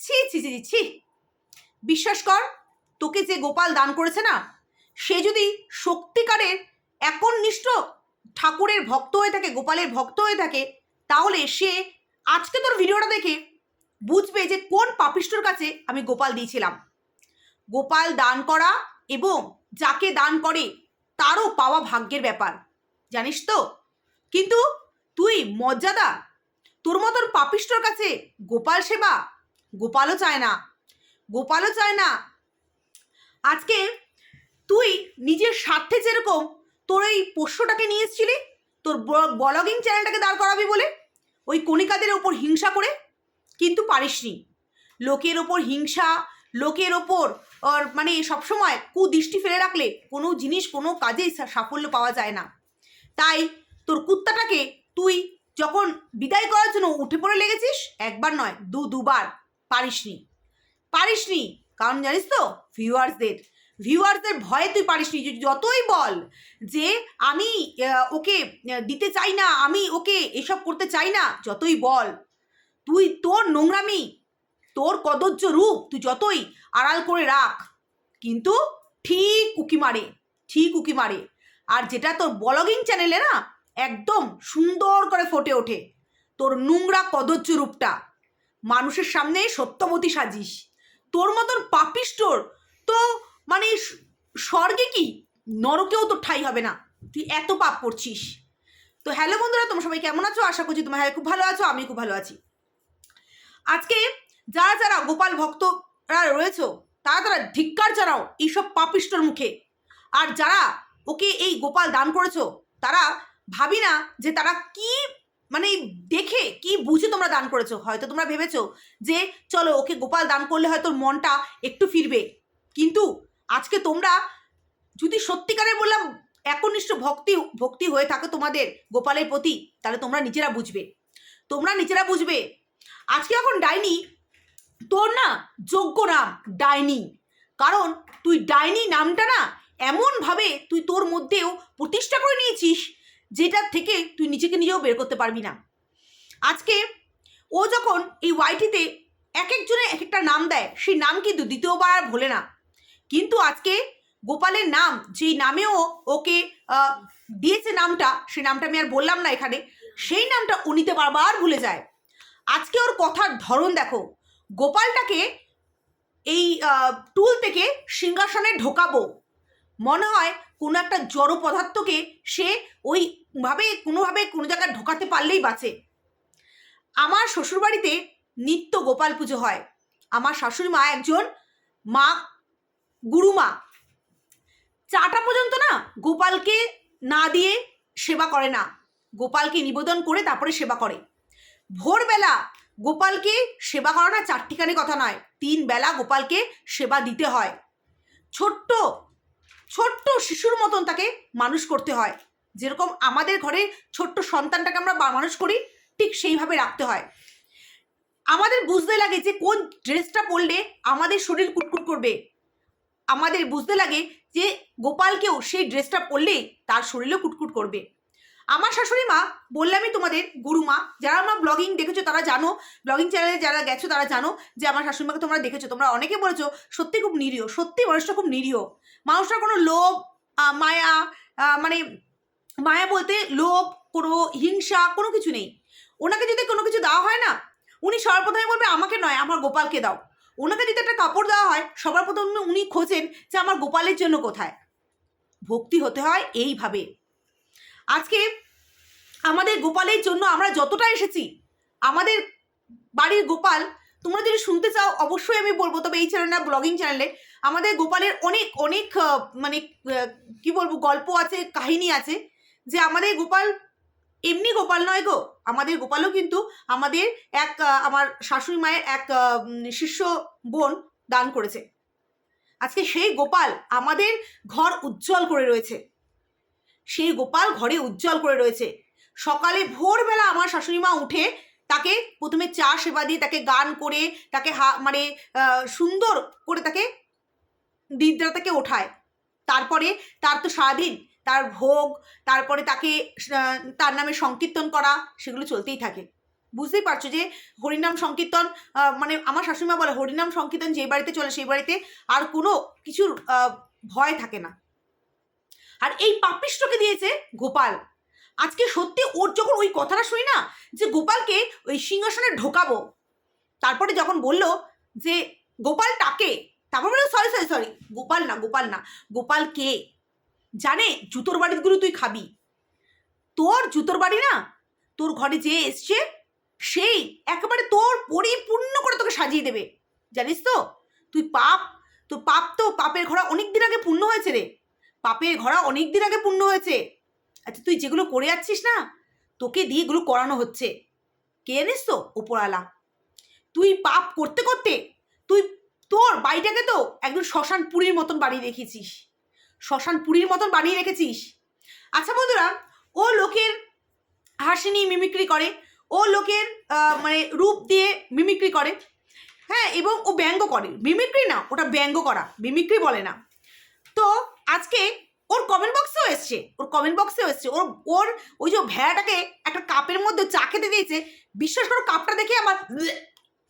ছি ছি ছি ছি, বিশ্বাস কর তোকে যে গোপাল দান করেছে না সে যদি সত্যিকারের একনিষ্ঠ ঠাকুরের ভক্ত হয়ে থাকে গোপালের ভক্ত হয়ে থাকে তাহলে সে আজকে তোর ভিডিওটা দেখে বুঝবে যে কোন পাপিষ্টর কাছে আমি গোপাল দিয়েছিলাম। গোপাল দান করা এবং যাকে দান করে তারও পাওয়া ভাগ্যের ব্যাপার। জানিস তো? কিন্তু তুই মর্যাদা তোর মতন পাপিষ্টর কাছে গোপাল সেবা গোপালও চায় না। গোপালও চায় না। আজকে তুই নিজের স্বার্থে যেরকম তোর এই পোষ্যটাকে নিয়ে এসেছিলি, তোর ব্লগিং চ্যানেলটাকে দাঁড় করাবি বলে, ওই কণিকাদের ওপর হিংসা করে কিন্তু পারিসনি। লোকের ওপর হিংসা, লোকের ওপর মানে সবসময় কুদৃষ্টি ফেলে রাখলে কোনো জিনিস, কোনো কাজেই সাফল্য পাওয়া যায় না। তাই তোর কুত্তাটাকে তুই যখন বিদায় করার জন্য উঠে পড়ে লেগেছিস, একবার নয় দু দুবার পারিসনি। পারিসনি, কারণ জানিস তো ভিউয়ার্সদের ভিউয়ার্সদের ভয়ে তুই পারিসনি। যতই বল যে আমি ওকে দিতে চাই না, আমি ওকে এসব করতে চাই না, যতই বল, তুই তোর নোংরামি, তোর কদর্য রূপ, তুই যতই আড়াল করে রাখ, কিন্তু ঠিক উকি মারে, ঠিক উকি মারে। আর যেটা তোর ব্লগিং চ্যানেলে না, একদম সুন্দর করে ফোটে ওঠে, তোর নোংরা কদর্য রূপটা। মানুষের সামনে সত্যবতী সাজিস। তোর মতন পাপিষ্টর তো মানে স্বর্গে কি? নরকেও তো ঠাই হবে না। তুই এত পাপ করছিস। তো হ্যালো বন্ধুরা, তোমরা সবাই কেমন আছো? আশা করছি তোমরা হ্যাঁ খুব ভালো আছো আমি খুব ভালো আছি। আজকে যারা যারা গোপাল ভক্তরা রয়েছে, তারা তারা ধিক্কার জানাও এইসব পাপিষ্টর মুখে। আর যারা ওকে এই গোপাল দান করেছ, তারা ভাবি না যে তারা কি মানে দেখে কি বুঝে তোমরা দান করেছ? হয়তো তোমরা ভেবেছো যে, চলো ওকে গোপাল দান করলে হয়তো মনটা একটু ফিরবে। কিন্তু আজকে তোমরা যদি সত্যিকারের বললাম একনিষ্ঠ ভক্তি ভক্তি হয়ে থাকে তোমাদের গোপালের প্রতি, তাহলে তোমরা নিজেরা বুঝবে। তোমরা নিজেরা বুঝবে। আজকে এখন ডাইনি, তোর না যোগ্য নাম ডাইনি। কারণ তুই ডাইনি নামটা না এমনভাবে তুই তোর মধ্যেও প্রতিষ্ঠা করে নিয়েছিস যেটার থেকে তুই নিজেকে নিজেও বের করতে পারবি না। আজকে ও যখন এই ওয়াইটিতে এক একজনে এক একটা নাম দেয়, সেই নাম কিন্তু দ্বিতীয়বার আর ভোলে না। কিন্তু আজকে গোপালের নাম, যেই নামেও ওকে দিয়েছে নামটা, সেই নামটা আমি আর বললাম না এখানে, সেই নামটা উনিতে বারবার ভুলে যায়। আজকে ওর কথার ধরন দেখো, গোপালটাকে এই টুল থেকে সিংহাসনে ঢোকাবো। মনে হয় কোনো একটা জড় পদার্থকে সে ওইভাবে কোনোভাবে কোনো জায়গায় ঢোকাতে পারলেই বাঁচে। আমার শ্বশুরবাড়িতে নিত্য গোপাল পুজো হয়। আমার শাশুড়ি মা একজন মা, গুরুমা। চাটা পর্যন্ত না গোপালকে না দিয়ে সেবা করে না। গোপালকে নিবেদন করে তারপরে সেবা করে। ভোরবেলা গোপালকে সেবা করা না চারটিখানি কথা নয় তিন বেলা গোপালকে সেবা দিতে হয়। ছোট্ট ছোট্ট শিশুর মতন তাকে মানুষ করতে হয়। যেরকম আমাদের ঘরে ছোট্ট সন্তানটাকে আমরা মানুষ করি, ঠিক সেইভাবে রাখতে হয়। আমাদের বুঝতে লাগে যে কোন ড্রেসটা পরলে আমাদের শরীর কুটকুট করবে। আমাদের বুঝতে লাগে যে গোপালকেও সেই ড্রেসটা পরলেই তার শরীরও কুটকুট করবে। আমার শাশুড়ি মা বললামই তোমাদের গুরুমা যারা আমার ব্লগিং দেখেছ তারা জানো ব্লগিং চ্যানেলে যারা গেছো তারা জানো যে আমার শাশুড়ি মাকে তোমরা দেখেছ। তোমরা অনেকে বলেছ, সত্যি খুব নিরীহ, সত্যি মানুষটা খুব নিরীহ। মানুষটার কোনো লোভ মায়া মানে মায়া বলতে লোভ কোনো হিংসা, কোনো কিছু নেই। ওনাকে যদি কোনো কিছু দেওয়া হয় না, উনি সর্বপ্রথমে বলবে, আমাকে নয়, আমার গোপালকে দাও। ওনাকে যদি একটা কাপড় দেওয়া হয়, সবার প্রথমে উনি খোঁজেন যে আমার গোপালের জন্য কোথায়। ভক্তি হতে হয় এইভাবে। আজকে আমাদের গোপালের জন্য আমরা যতটা এসেছি, আমাদের বাড়ির গোপাল, তোমরা যদি শুনতে চাও, অবশ্যই আমি বলব। তবে এই চ্যানেল না ব্লগিং চ্যানেলে আমাদের গোপালের অনেক অনেক মানে কি বলব, গল্প আছে, কাহিনী আছে। যে আমাদের গোপাল এমনি গোপাল নয় গো। আমাদের গোপালও কিন্তু আমাদের এক আমার শাশুড়ি মায়ের এক শিষ্য বোন দান করেছে। আজকে সেই গোপাল আমাদের ঘর উজ্জ্বল করে রয়েছে। সেই গোপাল ঘরে উজ্জ্বল করে রয়েছে। সকালে ভোরবেলা আমার শাশুড়ি মা উঠে তাকে প্রথমে চা সেবা দিয়ে তাকে গান করে, তাকে হা মানে সুন্দর করে তাকে দিদরা তাকে ওঠায়। তারপরে, তার তো সারাদিন তার ভোগ, তারপরে তাকে তার নামে সংকীর্তন করা, সেগুলো চলতেই থাকে। বুঝতেই পারছ যে হরিনাম সংকীর্তন মানে আমার শাশুড়িমা বলে হরিনাম সংকীর্তন যে বাড়িতে চলে সেই বাড়িতে আর কোনো কিছুর ভয় থাকে না। আর এই পাপিষ্টকে দিয়েছে গোপাল। আজকে সত্যি ওর যখন ওই কথাটা শুনি না, যে গোপালকে ওই সিংহাসনে ঢোকাবো, তারপরে যখন বলল যে গোপাল টাকে তারপর বলল সরি সরি সরি গোপাল না গোপাল না, গোপাল কে? জানে জুতোর বাড়িগুলো তুই খাবি। তোর জুতোর বাড়ি না, তোর ঘরে যে এসছে, সেই একেবারে তোর পরিপূর্ণ করে তোকে সাজিয়ে দেবে। জানিস তো, তুই পাপ তো পাপ তো পাপের ঘোড়া অনেক দিন আগে পূর্ণ হয়েছে রে। পাপের ঘোড়া অনেক দিন আগে পূর্ণ হয়েছে। আচ্ছা তুই যেগুলো করে যাচ্ছিস না, তোকে দিয়ে এগুলো করানো হচ্ছে। কে জানিস তো ওপরালা তুই পাপ করতে করতে, তুই তোর বাড়িটাকে তো একদম শ্মশান পুরীর মতন বানিয়ে রেখেছিস শ্মশান পুরীর মতন বানিয়ে রেখেছিস। আচ্ছা বন্ধুরা, ও লোকের হাসি নিয়ে মিমিক্রি করে, ও লোকের মানে রূপ দিয়ে মিমিক্রি করে হ্যাঁ এবং ও ব্যঙ্গ করে। মিমিক্রি না, ওটা ব্যঙ্গ করা মিমিক্রি বলে না। তো আজকে ওর কমেন্ট বক্সেও এসছে, ওর কমেন্ট বক্সেও এসছে। ওর ওর ওই যে ভেড়াটাকে একটা কাপের মধ্যে চা খেতে দিয়েছে, বিশ্বাস করো কাপটা দেখে আমার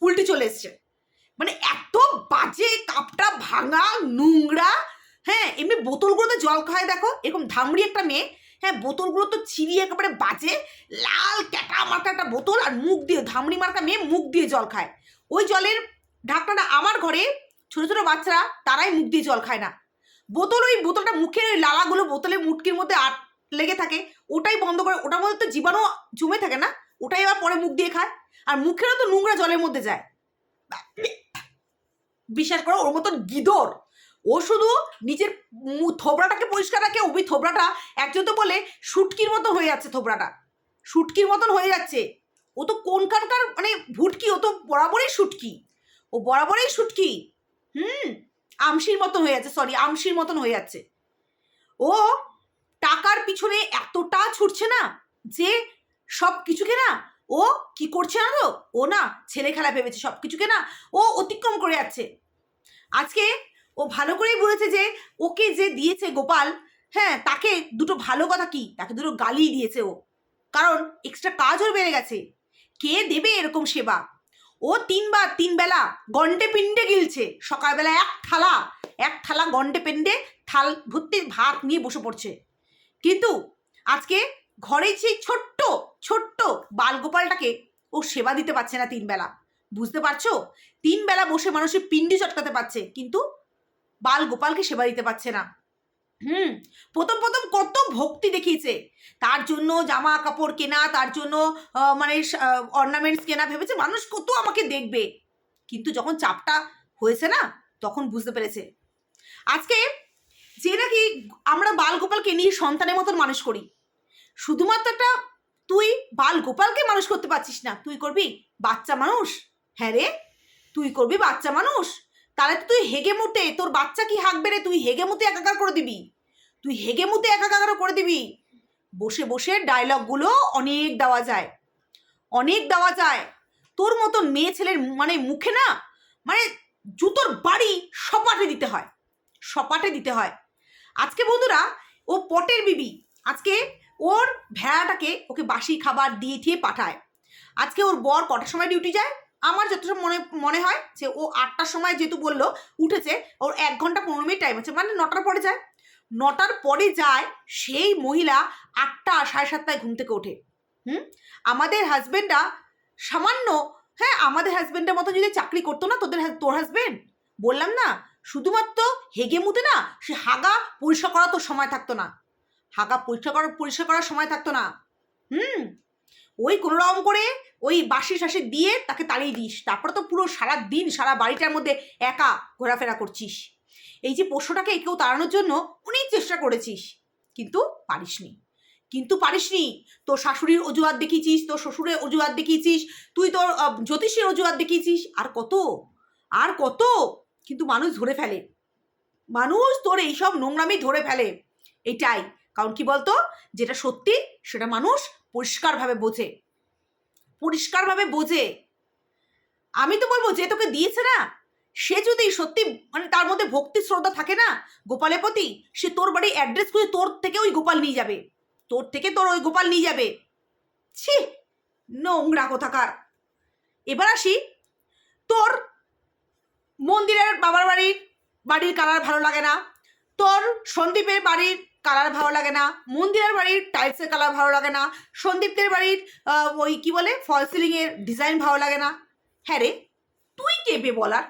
উল্টি চলে এসছে। মানে এত বাজে কাপটা ভাঙা, নোংরা হ্যাঁ এমনি বোতলগুলোতে জল খায় দেখো। এরকম ধামড়ি একটা মেয়ে হ্যাঁ বোতলগুলো তো ছিঁড়িয়ে একেবারে বাজে, লাল ক্যাটা মার্কা একটা বোতল আর মুখ দিয়ে, ধামড়ি মার্কা মেয়ে মুখ দিয়ে জল খায়। ওই জলের ঢাকনাটা আমার ঘরে, ছোট ছোট বাচ্চারা তারাই মুখ দিয়ে জল খায় না। বোতল ওই বোতলটা মুখের ওই লালাগুলো বোতলের মুটকির মধ্যে আট লেগে থাকে, ওটাই বন্ধ করে, ওটার মধ্যে তো জীবাণু জমে থাকে না, ওটাই আবার পরে মুখ দিয়ে খায়, আর মুখেরও তো নোংরা জলের মধ্যে যায়। বিশ্বাস করো ওর মতন গিদর। শুধু নিজের থোবড়াটাকে পরিষ্কার রাখে ওই থোবড়াটা একজন তো বলে শুটকির মতো হয়ে যাচ্ছে থোবড়াটা। শুটকির মতন হয়ে যাচ্ছে। ও তো কোনখানকার মানে ভুটকি, ও তো বরাবরই সুটকি ও বরাবরই শুটকি। হুম? আমশির মতন হয়ে যাচ্ছে সরি আমশির মতন হয়ে যাচ্ছে। ও টাকার পিছনে এতটা ছুটছে না যে সব কিছুকে না, ও কি করছে না তো ও না ছেলে খেলা ভেবেছে সব কিছুকে না, ও অতিক্রম করে যাচ্ছে। আজকে ও ভালো করেই বলেছে যে, ওকে যে দিয়েছে গোপাল হ্যাঁ তাকে দুটো ভালো কথা কি? তাকে দুটো গালি দিয়েছে ও। কারণ এক্সট্রা কাজ ওর বেড়ে গেছে। কে দেবে এরকম সেবা? ও তিনবার তিন বেলা গন্ডে পিণ্ডে গিলছে। সকালবেলা এক থালা এক থালা গন্ডে পিণ্ডে থাল ভর্তি ভাত নিয়ে বসে পড়ছে। কিন্তু আজকে ঘরে সেই ছোট্ট ছোট্ট বালগোপালটাকে ও সেবা দিতে পারছে না তিন বেলা বুঝতে পারছ? তিন বেলা বসে মানুষের পিণ্ডি চটকাতে পারছে। কিন্তু বাল গোপালকে সেবা দিতে পারছে না। হুম, প্রথম প্রথম কত ভক্তি দেখিয়েছে। তার জন্য জামা কাপড় কেনা, তার জন্য মানে অর্নামেন্টস কেনা ভেবেছে, মানুষ কত আমাকে দেখবে। কিন্তু যখন চাপটা হয়েছে না, তখন বুঝতে পেরেছে। আজকে যে নাকি আমরা বাল গোপালকে নিয়ে সন্তানের মতন মানুষ করি। শুধুমাত্র একটা তুই বাল গোপালকে মানুষ করতে পারছিস না। তুই করবি বাচ্চা মানুষ? হ্যাঁ রে, তুই করবি বাচ্চা মানুষ? তাহলে তো তুই হেগে মুতে তোর বাচ্চা কি হাঁকবে রে? তুই হেগে মুতে একাকার করে দিবি। তুই হেগে মুতে একাকার করে দিবি। বসে বসে ডায়লগগুলো অনেক দেওয়া যায়। অনেক দেওয়া যায়। তোর মতন মেয়ে ছেলের মানে মুখে না মানে জুতোর বাড়ি সপাটে দিতে হয়। সপাটে দিতে হয়। আজকে বন্ধুরা, ও পটের বিবি। আজকে ওর ভেড়াটাকে ওকে বাসি খাবার দিয়ে ঠিয়ে পাঠায়। আজকে ওর বর কটার সময় ডিউটি যায়? আমার যতটা মনে মনে হয় যে ও আটটার সময় যেহেতু বলল, উঠেছে, ওর এক ঘণ্টা পনেরো মিনিট টাইম আছে মানে নটার পরে যায়। নটার পরে যায় সেই মহিলা আটটা, সাড়ে সাতটায় ঘুম থেকে ওঠে। হুম? আমাদের হাজবেন্ডরা সামান্য হ্যাঁ আমাদের হাজবেন্ডের মতো যদি চাকরি করতো না, তোদের তোর হাজবেন্ড বললাম না, শুধুমাত্র হেগে মুতে না, সে হাগা পরিষ্কার করা তো সময় থাকতো না। হাগা পরিষ্কার করার পরিষ্কার করার সময় থাকতো না। হুম? ওই কোনো রকম করে ওই বাসি শাসি দিয়ে তাকে তাড়িয়ে দিস। তারপরে তো পুরো সারা দিন, সারা বাড়িটার মধ্যে একা ঘোরাফেরা করছিস। এই যে পোষ্যটাকে কেউ তাড়ানোর জন্য অনেক চেষ্টা করেছিস, কিন্তু পারিসনি। কিন্তু পারিসনি। তোর শাশুড়ির অজুহাত দেখিয়েছিস, তোর শ্বশুরের অজুহাত দেখিয়েছিস, তুই তোর জ্যোতিষীর অজুহাত দেখিয়েছিস। আর কত? আর কত? কিন্তু মানুষ ধরে ফেলে। মানুষ তোর এইসব নোংরামি ধরে ফেলে। এটাই। কারণ কি বলতো? যেটা সত্যি, সেটা মানুষ পরিষ্কারভাবে বোঝে। পরিষ্কারভাবে বোঝে। আমি তো বলব, যে তোকে দিয়েছে না, সে যদি সত্যি মানে তার মধ্যে ভক্তি শ্রদ্ধা থাকে না গোপালের প্রতি, সে তোর বাড়ির অ্যাড্রেস খুঁজে তোর থেকে ওই গোপাল নিয়ে যাবে। তোর থেকে তোর ওই গোপাল নিয়ে যাবে। ছি, নোংরা কোথাকার। এবার আসি, তোর মন্দিরের বাবার বাড়ির বাড়ির কালার ভালো লাগে না। তোর সন্দীপের বাড়ির কালার ভালো লাগে না, মন্দিরের বাড়ির টাইলসের কালার ভালো লাগে না, সন্দীপদের বাড়ির ওই কি বলে ফল সিলিংয়ের ডিজাইন ভালো লাগে না। হ্যাঁ রে, তুই কেবে বলার?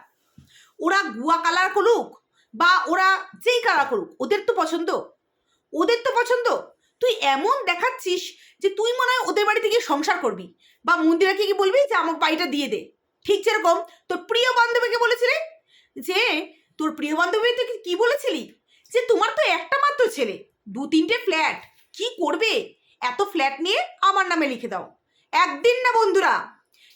ওরা গুয়া কালার করুক বা ওরা যেই কালার করুক, ওদের তো পছন্দ। ওদের তো পছন্দ। তুই এমন দেখাচ্ছিস যে তুই মনে হয় ওদের বাড়িতে গিয়ে সংসার করবি বা মন্দিরাকে কি বলবি যে আমার বাড়িটা দিয়ে দে। ঠিক যেরকম তোর প্রিয় বান্ধবীকে বলেছিলি? যে তোর প্রিয় বান্ধবী তুই কি বলেছিলি? যে তোমার তো একটা মাত্র ছেলে, দু তিনটে ফ্ল্যাট কি করবে? এত ফ্ল্যাট নিয়ে আমার নামে লিখে দাও। একদিন না বন্ধুরা,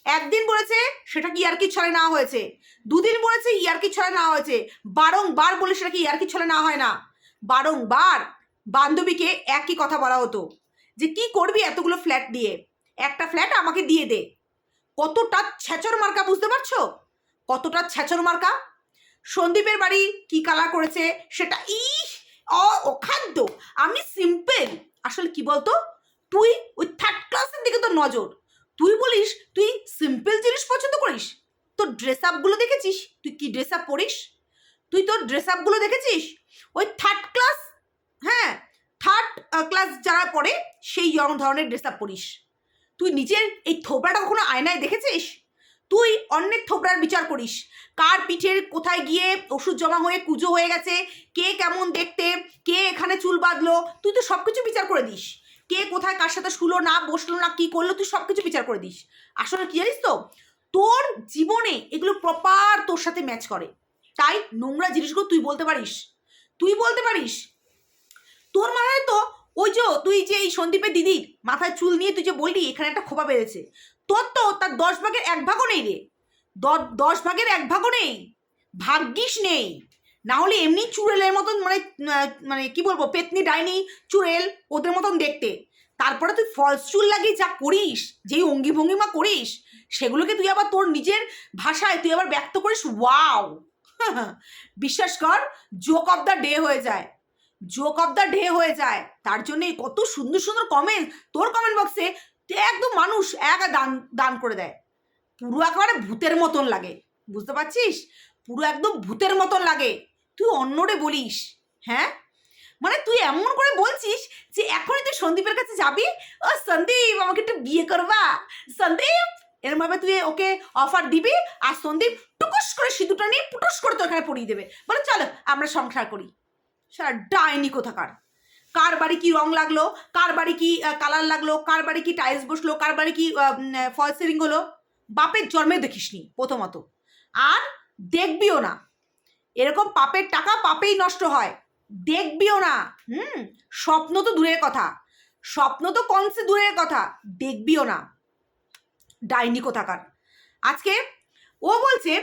একদিন বলেছে সেটা কি ইয়ার্কি ছলে না হয়েছে, দুদিন বলেছে ইয়ার্কি ছলে না হয়েছে, বারংবার বলে সেটা কি ইয়ার্কি ছলে না হয় না। বারংবার বান্ধবীকে একই কথা বলা হতো, যে কি করবি এতগুলো ফ্ল্যাট দিয়ে একটা ফ্ল্যাট আমাকে দিয়ে দে। কতটা ছ্যাচর মার্কা বুঝতে পারছ? কতটা ছ্যাচর মার্কা? সন্দীপের বাড়ি কি কালার করেছে সেটা অ- অখাদ্য। আমি সিম্পল আসলে কি বলতো? তুই ওই থার্ড ক্লাসের দিকে তোর নজর। তুই বলিস, তুই সিম্পল জিনিস পছন্দ করিস? তোর ড্রেস আপগুলো দেখেছিস? তুই কি ড্রেস আপ পরিস? তুই তোর ড্রেস আপগুলো দেখেছিস? ওই থার্ড ক্লাস হ্যাঁ থার্ড ক্লাস যারা পড়ে, সেই রকম ধরনের ড্রেস আপ পরিস। তুই নিজের এই থোবড়াটা কখনো আয়নায় দেখেছিস? তুই অন্যের থোবড়ার বিচার করিস। কার পিঠের কোথায় গিয়ে ওষুধ জমা হয়ে কুজো হয়ে গেছে? কে কেমন দেখতে? কে এখানে চুল বাঁধলো? তুই তো সব কিছু বিচার করে দিস। কে কোথায় কার সাথে শুলো না বসল না কি করল তুই সব কিছু বিচার করে দিস। আসলে কি জানিস তো? তোর জীবনে এগুলো প্রপার তোর সাথে ম্যাচ করে। তাই নোংরা জিনিসগুলো তুই বলতে পারিস। তুই বলতে পারিস? তোর মাথায় তো ওই যে তুই যে এই সন্দীপের দিদির মাথায় চুল নিয়ে তুই যে বললি, এখানে একটা খোপা বেড়েছে তোর তো তার দশ ভাগের এক ভাগও নেই রে। দশ ভাগের এক ভাগও নেই। ভাগ্যিস নেই। না হলে এমনি চুড়েলের মতন মানে মানে কি বলব, পেতনি ডাইনি, চুড়েল, ওদের মতন দেখতে। তারপরে তুই ফলস চুল লাগিয়ে যা করিস, যেই অঙ্গি ভঙ্গিমা করিস, সেগুলোকে তুই আবার তোর নিজের ভাষায় তুই আবার ব্যক্ত করিস ওয়াও বিশ্বাস কর জোক অফ দ্য ডে হয়ে যায়। জোক অফ দ্য ডে হয়ে যায়। তার জন্যে কত সুন্দর সুন্দর কমেন্ট তোর কমেন্ট বক্সে মানুষ এক দান দান করে দেয়। পুরো একেবারে ভূতের মতন লাগে। বুঝতে পারছিস? পুরো একদম ভূতের মতন লাগে। তুই অন্যরে বলিস হ্যাঁ? মানে তুই এমন করে বলছিস যে এখনই তুই সন্দীপের কাছে যাবি, ও সন্দীপ, আমাকে একটু বিয়ে করবা। সন্দীপ, এরমভাবে তুই ওকে অফার দিবি আর সন্দীপ টুকুস করে সিঁদুরটা নিয়ে পুটুস করে তো এখানে পড়িয়ে দেবে। বলে চলো আমরা সংসার করি। সারা ডাইনি কোথাকার। কার বাড়ি কি রং লাগল, কার বাড়ি কি কালার লাগল, কার বাড়ি কি টাইলস বসল, কার বাড়ি কি ফল সিলিং হলো, বাপের জন্মে দেখিসনি প্রথমত। আর দেখবিও না। এরকম পাপের টাকা পাপেই নষ্ট হয়। দেখবিও না। হুম? স্বপ্ন তো দূরের কথা। স্বপ্ন তো কনসে দূরের কথা? দেখবিও না। ডাইনি কোথাকার? আজকে ও বলছে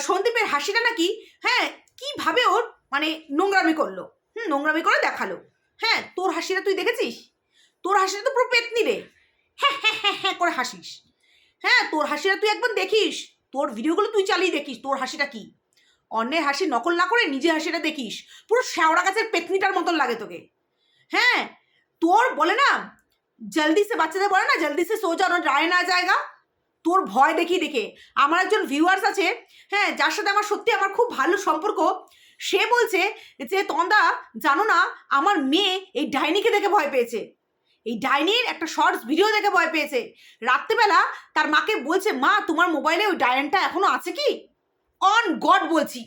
সন্দীপের হাসিটা নাকি হ্যাঁ কীভাবে ওর মানে নোংরামি করল। হুম, নোংরামি করে দেখাল। হ্যাঁ তোর হাসিটা তুই দেখেছিস? তোর হাসিটা তো পুরো পেতনি রে। হ্যাঁ হ্যাঁ হ্যাঁ হ্যাঁ করে হাসিস। হ্যাঁ তোর হাসিটা তুই একবার দেখিস। তোর ভিডিওগুলো তুই চালিয়ে দেখিস, তোর হাসিটা কি? অন্যের হাসি নকল না করে নিজের হাসিটা দেখিস। পুরো শ্যাওড়া গাছের পেতনিটার মতন লাগে তোকে। হ্যাঁ তোর বলে না, জলদি সে বাচ্চাদের বলে না, জলদি সে সোজা রায় না জায়গা। তোর ভয় দেখি দেখে। আমার একজন ভিউয়ার্স আছে হ্যাঁ যার সাথে আমার সত্যি আমার খুব ভালো সম্পর্ক। সে বলছে যে, তন্দা, জানো না, আমার মেয়ে এই ডাইনিকে দেখে ভয় পেয়েছে। এই ডাইনির একটা শর্টস ভিডিও দেখে ভয় পেয়েছে। রাত্রেবেলা তার মাকে বলছে, মা, তোমার মোবাইলে ওই ডায়নটা এখনও আছে কি? অন গড বলছি।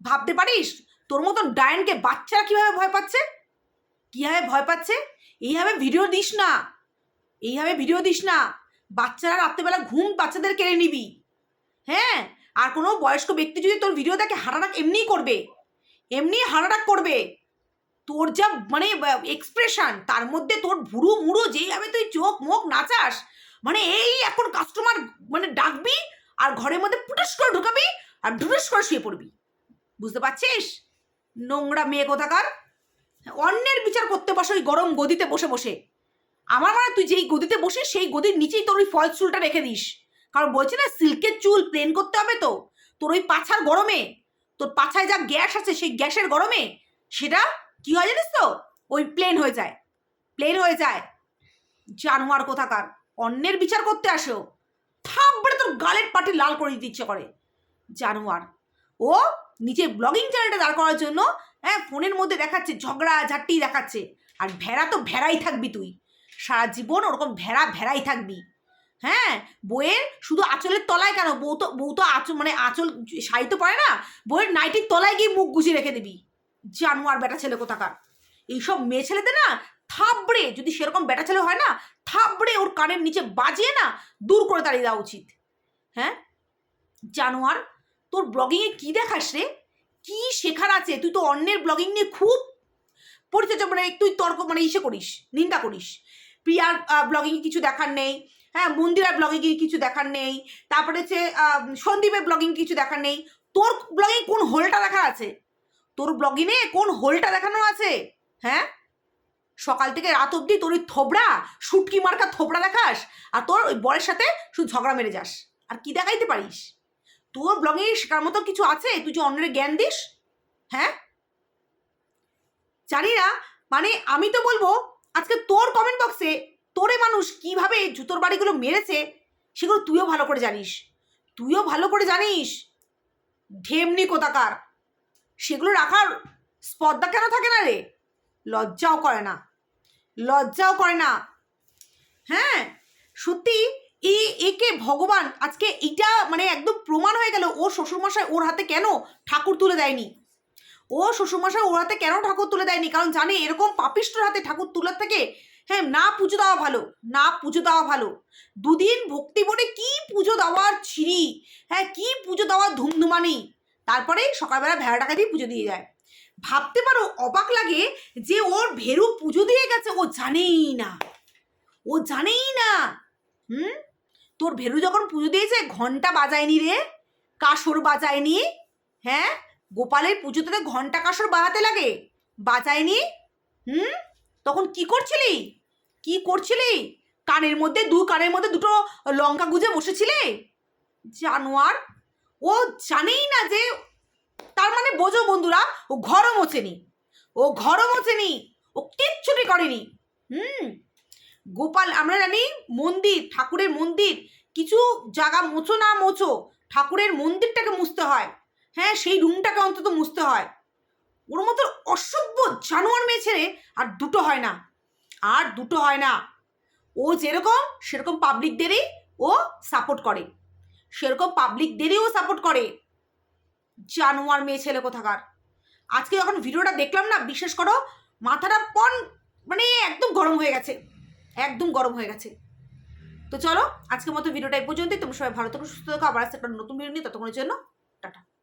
ভাবতে পারিস? তোর মতন ডায়নকে বাচ্চারা কীভাবে ভয় পাচ্ছে? কীভাবে ভয় পাচ্ছে? এইভাবে ভিডিও দিস না। এইভাবে ভিডিও দিস না। বাচ্চারা রাত্রেবেলা ঘুম বাচ্চাদের কেড়ে নিবি। হ্যাঁ আর কোনো বয়স্ক ব্যক্তি যদি তোর ভিডিও দেখে হাঁটাটাক এমনিই করবে এমনি হাঁটাটাক করবে, তোর যা মানে এক্সপ্রেশন তার মধ্যে তোর ভুরু মুড়ো যেইভাবে তুই চোখ মুখ নাচাস মানে এই এখন কাস্টমার মানে ডাকবি আর ঘরের মধ্যে পুটুস করে ঢুকাবি আর ঢুটুস করে শুয়ে পড়বি। বুঝতে পারছিস? নোংরা মেয়ে কোথাকার? অন্যের বিচার করতে বসে ওই গরম গদিতে বসে বসে। আমার মানে তুই যেই গদিতে বসিস, সেই গদির নিচেই তোর ওই ফল চুলটা রেখে দিস। কারণ বলছি না সিল্কের চুল প্লেন করতে হবে তো। তোর ওই পাছার গরমে, তোর পাছায় যা গ্যাস আছে সেই গ্যাসের গরমে, সেটা কি হয় জানিস তো? ওই প্লেন হয়ে যায়। প্লেন হয়ে যায়। জানোয়ার কোথাকার, অন্যের বিচার করতে আসো। থাপড়ে তোর গালের পাটি লাল করে দিতে ইচ্ছে করে। জানোয়ার, ও নিজের ব্লগিং চ্যানেলটা দাঁড় করার জন্য হ্যাঁ ফোনের মধ্যে দেখাচ্ছে, ঝগড়া ঝাট্টি দেখাচ্ছে। আর ভেড়া তো ভেড়াই থাকবি তুই। সারা জীবন ওরকম ভেড়া ভেড়াই থাকবি। হ্যাঁ বইয়ের শুধু আঁচলের তলায় কেন? বউ তো বউ তো আঁচল মানে আঁচল শাড়ি তো পরে না, বইয়ের নাইটির তলায় গিয়ে মুখ গুছিয়ে রেখে দিবি। জানোয়ার বেটা ছেলে কোথাকার? এইসব মেয়ে ছেলেদের না থাবড়ে যদি সেরকম বেটা ছেলে হয় না থাবড়ে ওর কানের নিচে বাজিয়ে না দূর করে দাঁড়িয়ে দেওয়া উচিত। হ্যাঁ? জানোয়ার, তোর ব্লগিংয়ে কি দেখাস রে? কি শেখার আছে? তুই তো অন্যের ব্লগিং নিয়ে খুব পরিচর্যা মানে তুই তর্ক মানে ইসে করিস, নিন্দা করিস। প্রিয়ার ব্লগিংয়ে কিছু দেখার নেই। হ্যাঁ মন্দিরার ব্লগিংয়ে কিছু দেখার নেই। তারপরে হচ্ছে সন্দীপের ব্লগিং কিছু দেখার নেই। তোর ব্লগিং কোন হোলটা দেখা আছে? তোর ব্লগিংয়ে কোন হোলটা দেখানো আছে? হ্যাঁ? সকাল থেকে রাত অবধি তোর ওই থোবড়া, শুটকি মার্কা থোবড়া দেখাস আর তোর ওই বরের সাথে শুধু ঝগড়া মেরে যাস। আর কি দেখাইতে পারিস? তোর ব্লগে শেখার মতো কিছু আছে? তুই যে অন্যের জ্ঞান দিস? হ্যাঁ? জানি না মানে আমি তো বলব, আজকে তোর কমেন্ট বক্সে তোরে মানুষ কীভাবে জুতোর বাড়িগুলো মেরেছে সেগুলো তুইও ভালো করে জানিস। তুইও ভালো করে জানিস, ঢেমনি কোথাকার। সেগুলো রাখার স্পর্ধা কেন থাকে না রে? লজ্জাও করে না। লজ্জাও করে না। হ্যাঁ সত্যি এই একে ভগবান আজকে এটা মানে একদম প্রমাণ হয়ে গেল, ও শ্বশুরমশাই ওর হাতে কেন ঠাকুর তুলে দেয়নি? ও শ্বশুরমশাই ওর হাতে কেন ঠাকুর তুলে দেয়নি? কারণ জানে এরকম পাপিষ্টর হাতে ঠাকুর তোলার থেকে হ্যাঁ না পুজো দেওয়া ভালো, না পুজো দেওয়া ভালো। দুদিন ভক্তি বলে কি পুজো দেওয়ার ছিরি হ্যাঁ কি পুজো দেওয়ার ধুমধুমানি। তারপরে সকালবেলা ভেড়া টাকা দিয়ে পুজো দিয়ে যায়। ভাবতে পারো, অবাক লাগে যে ওর ভেরু পুজো দিয়ে গেছে, ও জানেই না। ও জানেই না। হুম? তোর ভেরু যখন পুজো দিয়েছে, ঘণ্টা বাজায়নি রে। কাসর বাজায়নি। হ্যাঁ? গোপালের পুজোতে ঘণ্টা কাসর বাজাতে লাগে। বাজায়নি? হুম? তখন কি করছিলি? কি করছিলি? কানের মধ্যে, দু কানের মধ্যে দুটো লঙ্কা গুজে বসেছিলে? জানোয়ার, ও জানেই না যে তার মানে বোঝো বন্ধুরা, ও ঘরও মোছেনি। ও ঘরও মোছেনি, ও কিচ্ছুটি করেনি। হুম? গোপাল, আমরা জানি মন্দির, ঠাকুরের মন্দির, কিছু জায়গা মোছো না মোছো, ঠাকুরের মন্দিরটাকে মুছতে হয়। হ্যাঁ সেই রুমটাকে অন্তত মুছতে হয়। ওর মতো অসভ্য জানোয়ার মেয়ে ছেড়ে আর দুটো হয় না। আর দুটো হয় না। ও যেরকম, সেরকম পাবলিকদেরই ও সাপোর্ট করে। সেরকম পাবলিকদেরই ও সাপোর্ট করে। জানোয়ার মেয়ে ছেলে কোথাকার? আজকে যখন ভিডিওটা দেখলাম না, বিশ্বাস করো, মাথাটা পন মানে একদম গরম হয়ে গেছে। একদম গরম হয়ে গেছে। তো চলো, আজকের মতো ভিডিওটা এই পর্যন্তই। তোমরা সবাই ভালো থাকো, সুস্থ থাকো। আবার আসতে একটা নতুন ভিডিও নিয়ে। ততক্ষণের জন্য, টাটা।